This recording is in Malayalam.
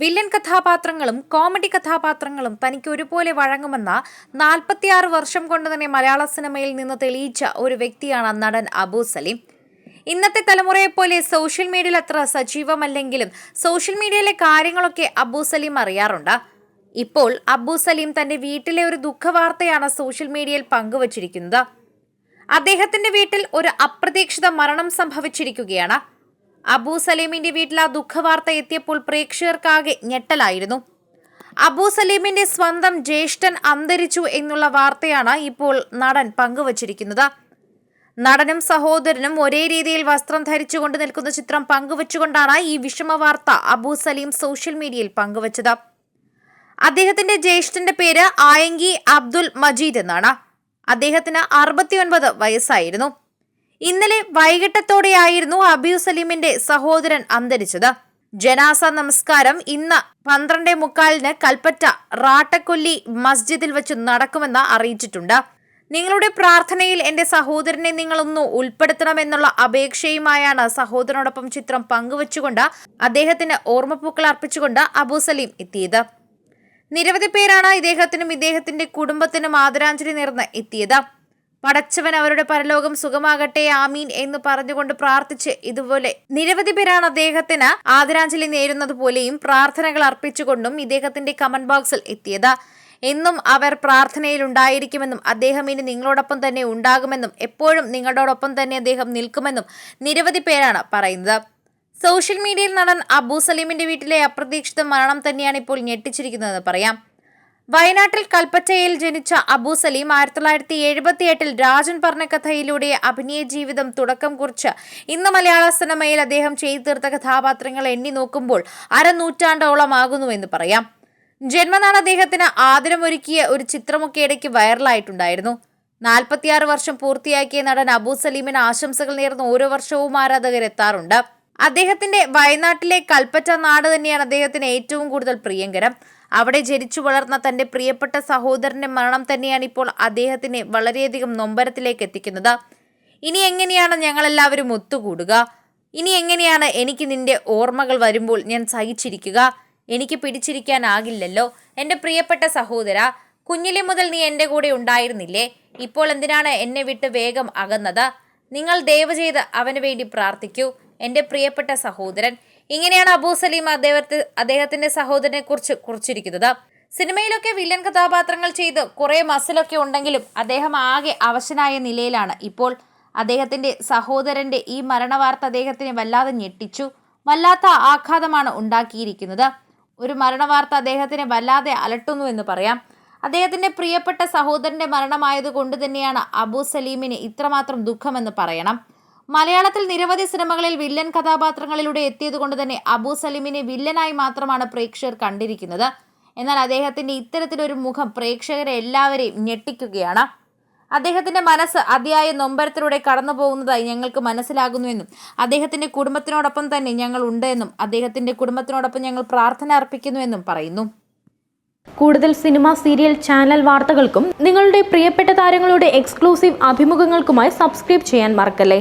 വില്ലൻ കഥാപാത്രങ്ങളും കോമഡി കഥാപാത്രങ്ങളും തനിക്ക് ഒരുപോലെ വഴങ്ങുമെന്ന നാൽപ്പത്തിയാറ് വർഷം കൊണ്ട് തന്നെ മലയാള സിനിമയിൽ നിന്ന് തെളിയിച്ച ഒരു വ്യക്തിയാണ് നടൻ അബു സലീം. ഇന്നത്തെ തലമുറയെപ്പോലെ സോഷ്യൽ മീഡിയയിൽ അത്ര സജീവമല്ലെങ്കിലും സോഷ്യൽ മീഡിയയിലെ കാര്യങ്ങളൊക്കെ അബു സലീം അറിയാറുണ്ട്. ഇപ്പോൾ അബു സലീം തന്റെ വീട്ടിലെ ഒരു ദുഃഖവാർത്തയാണ് സോഷ്യൽ മീഡിയയിൽ പങ്കുവച്ചിരിക്കുന്നത്. അദ്ദേഹത്തിന്റെ വീട്ടിൽ ഒരു അപ്രതീക്ഷിത മരണം സംഭവിച്ചിരിക്കുകയാണ്. അബൂ സലീമിന്റെ വീട്ടിൽ ആ ദുഃഖവാർത്ത എത്തിയപ്പോൾ പ്രേക്ഷകർക്കാകെ ഞെട്ടലായിരുന്നു. അബൂ സലീമിന്റെ സ്വന്തം ജ്യേഷ്ഠൻ അന്തരിച്ചു എന്നുള്ള വാർത്തയാണ് ഇപ്പോൾ നടൻ പങ്കുവച്ചിരിക്കുന്നത്. നടനും സഹോദരനും ഒരേ രീതിയിൽ വസ്ത്രം ധരിച്ചുകൊണ്ട് നിൽക്കുന്ന ചിത്രം പങ്കുവച്ചുകൊണ്ടാണ് ഈ വിഷമ വാർത്ത അബൂ സലീം സോഷ്യൽ മീഡിയയിൽ പങ്കുവച്ചത്. അദ്ദേഹത്തിന്റെ ജ്യേഷ്ഠന്റെ പേര് ആയങ്കി അബ്ദുൽ മജീദ് എന്നാണ്. അദ്ദേഹത്തിന് അറുപത്തിയൊൻപത് വയസ്സായിരുന്നു. ഇന്നലെ വൈകിട്ടത്തോടെയായിരുന്നു അബിയു സലീമിന്റെ സഹോദരൻ അന്തരിച്ചത്. ജനാസ നമസ്കാരം. ഇന്ന് പന്ത്രണ്ടേ മുക്കാലിന് കൽപ്പറ്റ റാട്ടക്കൊല്ലി മസ്ജിദിൽ വെച്ച് നടക്കുമെന്ന് അറിയിച്ചിട്ടുണ്ട്. നിങ്ങളുടെ പ്രാർത്ഥനയിൽ എന്റെ സഹോദരനെ നിങ്ങളൊന്ന് ഉൾപ്പെടുത്തണമെന്നുള്ള അപേക്ഷയുമായാണ് സഹോദരനോടൊപ്പം ചിത്രം പങ്കുവച്ചുകൊണ്ട് അദ്ദേഹത്തിന് ഓർമ്മപ്പൂക്കൾ അർപ്പിച്ചുകൊണ്ട് അബൂ സലീം എത്തിയത്. നിരവധി പേരാണ് ഇദ്ദേഹത്തിനും ഇദ്ദേഹത്തിന്റെ കുടുംബത്തിനും ആദരാഞ്ജലി നേർന്ന് എത്തിയത്. പടച്ചവൻ അവരുടെ പരലോകം സുഖമാകട്ടെ ആമീൻ എന്ന് പറഞ്ഞുകൊണ്ട് പ്രാർത്ഥിച്ച് ഇതുപോലെ നിരവധി പേരാണ് അദ്ദേഹത്തിന് ആദരാഞ്ജലി നേരുന്നത് പോലെയും പ്രാർത്ഥനകൾ അർപ്പിച്ചുകൊണ്ടും ഇദ്ദേഹത്തിന്റെ കമന്റ് ബോക്സിൽ എത്തിയത്. എന്നും അവർ പ്രാർത്ഥനയിൽ ഉണ്ടായിരിക്കുമെന്നും അദ്ദേഹം ഇനി നിങ്ങളോടൊപ്പം തന്നെ ഉണ്ടാകുമെന്നും എപ്പോഴും നിങ്ങളോടൊപ്പം തന്നെ അദ്ദേഹം നിൽക്കുമെന്നും നിരവധി പേരാണ് പറയുന്നത്. സോഷ്യൽ മീഡിയയിൽ നടൻ അബൂ സലീമിന്റെ വീട്ടിലെ അപ്രതീക്ഷിത മരണം തന്നെയാണ് ഇപ്പോൾ ഞെട്ടിച്ചിരിക്കുന്നതെന്ന് പറയാം. വയനാട്ടിൽ കൽപ്പറ്റയിൽ ജനിച്ച അബൂ സലീം ആയിരത്തി തൊള്ളായിരത്തി എഴുപത്തി എട്ടിൽ രാജൻ പറഞ്ഞ കഥയിലൂടെ അഭിനയ ജീവിതം തുടക്കം കുറിച്ച് ഇന്ന് മലയാള സിനിമയിൽ അദ്ദേഹം ചെയ്തു തീർത്ത കഥാപാത്രങ്ങൾ എണ്ണി നോക്കുമ്പോൾ അരനൂറ്റാണ്ടോളമാകുന്നു എന്ന് പറയാം. ജന്മനാൾ അദ്ദേഹത്തിന് ആദരമൊരുക്കിയ ഒരു ചിത്രമൊക്കെ ഇടയ്ക്ക് വൈറലായിട്ടുണ്ടായിരുന്നു. നാൽപ്പത്തിയാറ് വർഷം പൂർത്തിയാക്കിയ നടൻ അബൂ സലീമിന് ആശംസകൾ നേർന്ന ഓരോ വർഷവും ആരാധകർ എത്താറുണ്ട്. അദ്ദേഹത്തിന്റെ വയനാട്ടിലെ കൽപ്പറ്റ നാട് തന്നെയാണ് അദ്ദേഹത്തിന് ഏറ്റവും കൂടുതൽ പ്രിയങ്കരം. അവിടെ ജനിച്ചു വളർന്ന തന്റെ പ്രിയപ്പെട്ട സഹോദരന്റെ മരണം തന്നെയാണ് ഇപ്പോൾ അദ്ദേഹത്തിനെ വളരെയധികം നൊമ്പരത്തിലേക്ക് എത്തിക്കുന്നത്. ഇനി എങ്ങനെയാണ് ഞങ്ങളെല്ലാവരും ഒത്തുകൂടുക? ഇനി എങ്ങനെയാണ് എനിക്ക് നിന്റെ ഓർമ്മകൾ വരുമ്പോൾ ഞാൻ സഹിച്ചിരിക്കുക? എനിക്ക് പിടിച്ചിരിക്കാനാകില്ലല്ലോ എന്റെ പ്രിയപ്പെട്ട സഹോദര കുഞ്ഞിലെ മുതൽ നീ എന്റെ കൂടെ ഉണ്ടായിരുന്നില്ലേ? ഇപ്പോൾ എന്തിനാണ് എന്നെ വിട്ട് വേഗം അകന്നത്? നിങ്ങൾ ദയവ് ചെയ്ത് അവന് വേണ്ടി പ്രാർത്ഥിക്കൂ. എന്റെ പ്രിയപ്പെട്ട സഹോദരൻ ഇങ്ങനെയാണ് അബൂ സലീം അദ്ദേഹത്തെ അദ്ദേഹത്തിന്റെ സഹോദരനെ കുറിച്ച് കുറിച്ചിരിക്കുന്നത്. സിനിമയിലൊക്കെ വില്ലൻ കഥാപാത്രങ്ങൾ ചെയ്ത് കുറെ മസിലൊക്കെ ഉണ്ടെങ്കിലും അദ്ദേഹം ആകെ അവശനായ നിലയിലാണ്. ഇപ്പോൾ അദ്ദേഹത്തിന്റെ സഹോദരന്റെ ഈ മരണവാർത്ത അദ്ദേഹത്തിനെ വല്ലാതെ ഞെട്ടിച്ചു. വല്ലാത്ത ആഘാതമാണ് ഉണ്ടാക്കിയിരിക്കുന്നത്. ഒരു മരണവാർത്ത അദ്ദേഹത്തിനെ വല്ലാതെ അലട്ടുന്നു എന്ന് പറയാം. അദ്ദേഹത്തിന്റെ പ്രിയപ്പെട്ട സഹോദരന്റെ മരണമായത് കൊണ്ട് തന്നെയാണ് അബൂ സലീമിന് ഇത്രമാത്രം ദുഃഖമെന്ന് പറയണം. മലയാളത്തിൽ നിരവധി സിനിമകളിൽ വില്ലൻ കഥാപാത്രങ്ങളിലൂടെ എത്തിയതുകൊണ്ട് തന്നെ അബു സലീമിനെ വില്ലനായി മാത്രമാണ് പ്രേക്ഷകർ കണ്ടിരിക്കുന്നത്. എന്നാൽ അദ്ദേഹത്തിന്റെ ഇത്തരത്തിലൊരു മുഖം പ്രേക്ഷകരെ എല്ലാവരെയും ഞെട്ടിക്കുകയാണ്. അദ്ദേഹത്തിന്റെ മനസ്സ് അതിയായ നൊമ്പരത്തിലൂടെ കടന്നു പോകുന്നതായി ഞങ്ങൾക്ക് മനസ്സിലാകുന്നുവെന്നും അദ്ദേഹത്തിന്റെ കുടുംബത്തിനോടൊപ്പം തന്നെ ഞങ്ങൾ ഉണ്ട് എന്നും അദ്ദേഹത്തിന്റെ കുടുംബത്തിനോടൊപ്പം ഞങ്ങൾ പ്രാർത്ഥന അർപ്പിക്കുന്നുവെന്നും പറയുന്നു. കൂടുതൽ സിനിമ സീരിയൽ ചാനൽ വാർത്തകൾക്കും നിങ്ങളുടെ പ്രിയപ്പെട്ട താരങ്ങളുടെ എക്സ്ക്ലൂസീവ് അഭിമുഖങ്ങൾക്കുമായി സബ്സ്ക്രൈബ് ചെയ്യാൻ മറക്കല്ലേ?